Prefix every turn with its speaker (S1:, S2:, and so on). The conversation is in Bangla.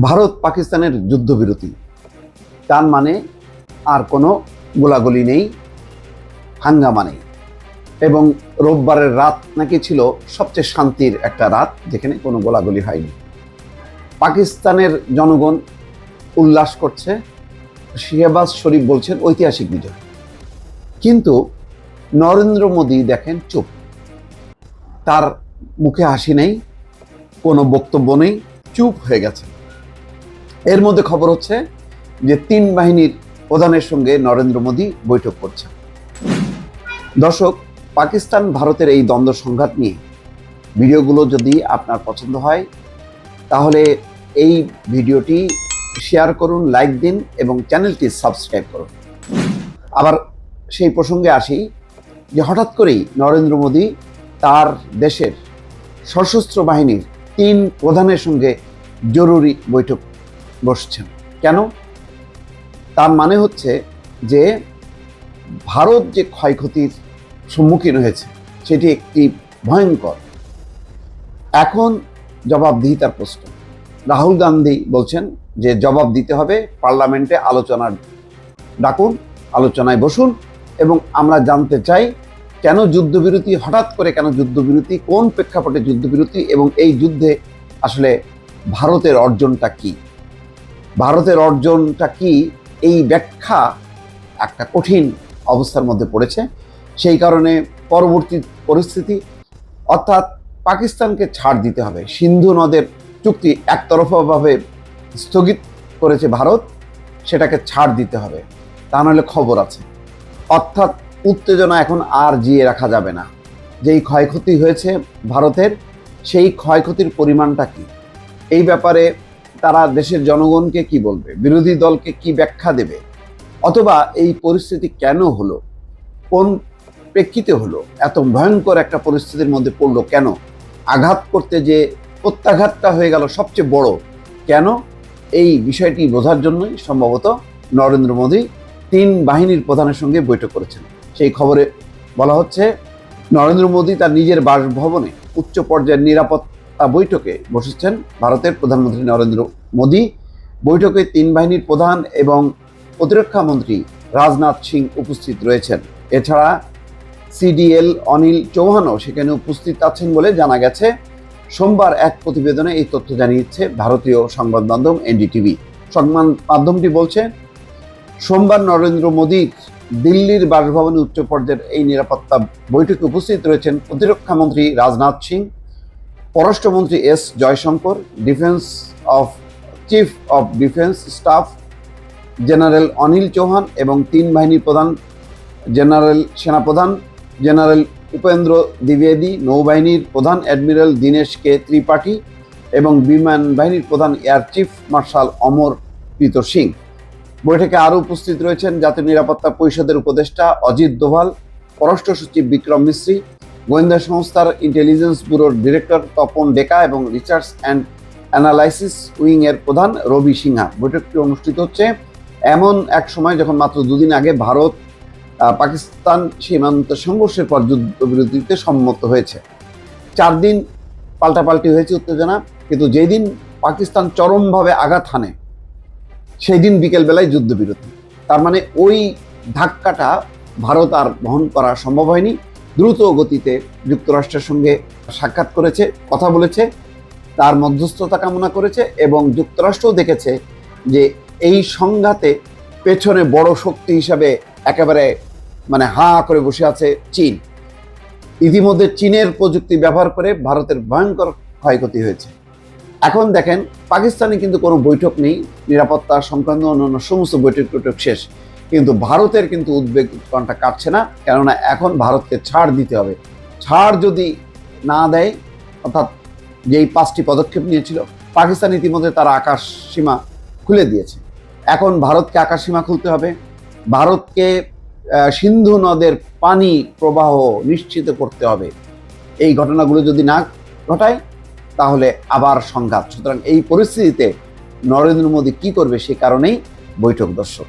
S1: ভারত পাকিস্তানের যুদ্ধবিরতি। তার মানে আর কোনো গোলাগুলি নেই, হাঙ্গামা নেই। এবং রোববারের রাত নাকি ছিল সবচেয়ে শান্তির একটা রাত, যেখানে কোনো গোলাগুলি হয়নি। পাকিস্তানের জনগণ উল্লাস করছে, শিহবাজ শরীফ বলছেন ঐতিহাসিক বিজয়। কিন্তু নরেন্দ্র মোদী দেখেন চুপ। তার মুখে হাসি নেই, কোনো বক্তব্য নেই, চুপ হয়ে গেছে এর মধ্যে খবর হচ্ছে যে তিন বাহিনীর প্রধানের সঙ্গে নরেন্দ্র মোদী বৈঠক করছেন। দর্শক, পাকিস্তান ভারতের এই দ্বন্দ্ব সংঘাত নিয়ে ভিডিওগুলো যদি আপনার পছন্দ হয়, তাহলে এই ভিডিওটি শেয়ার করুন, লাইক দিন এবং চ্যানেলটি সাবস্ক্রাইব করুন। আবার সেই প্রসঙ্গে আসি যে হঠাৎ করেই নরেন্দ্র মোদী তার দেশের সশস্ত্র বাহিনীর তিন প্রধানের সঙ্গে জরুরি বৈঠক বসছেন। কেন? তার মানে হচ্ছে যে ভারত যে ক্ষয়ক্ষতির সম্মুখীন হয়েছে, সেটি একটি ভয়ঙ্কর। এখন জবাবদিহিতার প্রশ্ন। রাহুল গান্ধী বলছেন যে জবাব দিতে হবে পার্লামেন্টে আলোচনার ডাকুন, আলোচনায় বসুন এবং আমরা জানতে চাই কেন যুদ্ধবিরতি, হঠাৎ করে কেন যুদ্ধবিরতি, কোন প্রেক্ষাপটে যুদ্ধবিরতি এবং এই যুদ্ধে আসলে ভারতের অর্জনটা কি? ভারতের অর্জনটা কি এই ব্যাখ্যা একটা কঠিন অবস্থার মধ্যে পড়েছে। সেই কারণে পরবর্তী পরিস্থিতি, অর্থাৎ পাকিস্তানকে ছাড় দিতে হবে। সিন্ধু নদের চুক্তি একতরফাভাবে স্থগিত করেছে ভারত, সেটাকে ছাড় দিতে হবে। তা নাহলে খবর আছে। অর্থাৎ উত্তেজনা এখন আর জিয়ে রাখা যাবে না। যেই ক্ষয়ক্ষতি হয়েছে ভারতের, সেই ক্ষয়ক্ষতির পরিমাণটা কি? এই ব্যাপারে তারা দেশের জনগণকে কি বলবে? বিরোধী দলকে কি ব্যাখ্যা দেবে? অথবা এই পরিস্থিতি কেন হলো? কোন প্রেক্ষিতে হলো? এত ভয়ঙ্কর একটা পরিস্থিতির মধ্যে পড়ল কেন? আঘাত করতে যে প্রত্যাঘাতটা হয়ে গেল সবচেয়ে বড় কেন? এই বিষয়টি বোঝার জন্যই সম্ভবত নরেন্দ্র মোদী তিন বাহিনীর প্রধানের সঙ্গে বৈঠক করেছেন। সেই খবরে বলা হচ্ছে, নরেন্দ্র মোদী তার নিজের বাসভবনে উচ্চ পর্যায়ের নিরাপত্তা বৈঠকে বসেছেন ভারতের প্রধানমন্ত্রী নরেন্দ্র মোদী। বৈঠকে তিন বাহিনীর প্রধান এবং প্রতিরক্ষা মন্ত্রী রাজনাথ সিং উপস্থিত রয়েছেন। এছাড়া সিডিএল অনিল চৌহানও সেখানে উপস্থিত আছেন বলে জানা গেছে। সোমবার এক প্রতিবেদনে এই তথ্য জানিয়েছে ভারতীয় সংবাদ মাধ্যম এনডিটিভি। সংবাদ মাধ্যমটি বলছে, সোমবার নরেন্দ্র মোদীর দিল্লির বাসভবনে উচ্চ পর্যায়ের এই নিরাপত্তা বৈঠকে উপস্থিত রয়েছেন প্রতিরক্ষা মন্ত্রী রাজনাথ সিং। পররাষ্ট্রমন্ত্রী S Jaishankar, defence of, chief of defence staff general Anil Chauhan এবং তিন বাহিনীর প্রধান জেনারেল সেনাপ্রধান জেনারেল উপেন্দ্র দ্বিবেদী, নৌবাহিনীর প্রধান অ্যাডমিরাল দীনেশ কে ত্রিপাঠী এবং বিমান বাহিনীর প্রধান air chief marshal Amar Preet Singh. বৈঠকে আরও উপস্থিত রয়েছেন জাতীয় নিরাপত্তা পরিষদের উপদেষ্টা অজিত দোভাল, পররাষ্ট্র সচিব বিক্রম মিশ্রি গোয়েন্দা সংস্থার ইন্টেলিজেন্স ব্যুরোর ডিরেক্টর তপন ডেকা এবং রিসার্চ অ্যান্ড অ্যানালাইসিস উইংয়ের প্রধান রবি সিংহা বৈঠকটি অনুষ্ঠিত হচ্ছে এমন এক সময় যখন মাত্র দুদিন আগে ভারত পাকিস্তান সীমান্ত সংঘর্ষের পর যুদ্ধবিরতিতে সম্মত হয়েছে। চার দিন পাল্টাপাল্টি হয়েছে উত্তেজনা, কিন্তু যেদিন পাকিস্তান চরমভাবে আঘাত হানে সেই দিন বিকেলবেলায় যুদ্ধবিরতি। তার মানে ওই ধাক্কাটা ভারত আর বহন করা সম্ভব হয়নি। দ্রুত গতিতে যুক্তরাষ্ট্রের সঙ্গে সাক্ষাৎ করেছে, কথা বলেছে, তার মধ্যস্থতা কামনা করেছে এবং যুক্তরাষ্ট্রও দেখেছে যে এই সংঘাতে পেছনে বড় শক্তি হিসাবে একেবারে মানে হা করে বসে আছে চীন। ইতিমধ্যে চীনের প্রযুক্তি ব্যবহার করে ভারতের ভয়ঙ্কর ক্ষয়ক্ষতি হয়েছে। এখন দেখেন, পাকিস্তানে কিন্তু কোনো বৈঠক নেই, নিরাপত্তা সংক্রান্ত অন্যান্য সমস্ত বৈঠক টৈঠক শেষ। কিন্তু ভারতের কিন্তু উদ্বেগ উৎকণ্ঠা কাটছে না, কেননা এখন ভারতকে ছাড় দিতে হবে। ছাড় যদি না দেয়, অর্থাৎ যেই পাঁচটি পদক্ষেপ নিয়েছিল, পাকিস্তান ইতিমধ্যে তারা আকাশ সীমা খুলে দিয়েছে। এখন ভারতকে আকাশ সীমা খুলতে হবে। ভারতকে সিন্ধু নদের পানি প্রবাহ নিশ্চিত করতে হবে। এই ঘটনাগুলো যদি না ঘটায়, তাহলে আবার সংঘাত। সুতরাং এই পরিস্থিতিতে নরেন্দ্র মোদী কি করবে সে কারণেই বৈঠক দর্শক।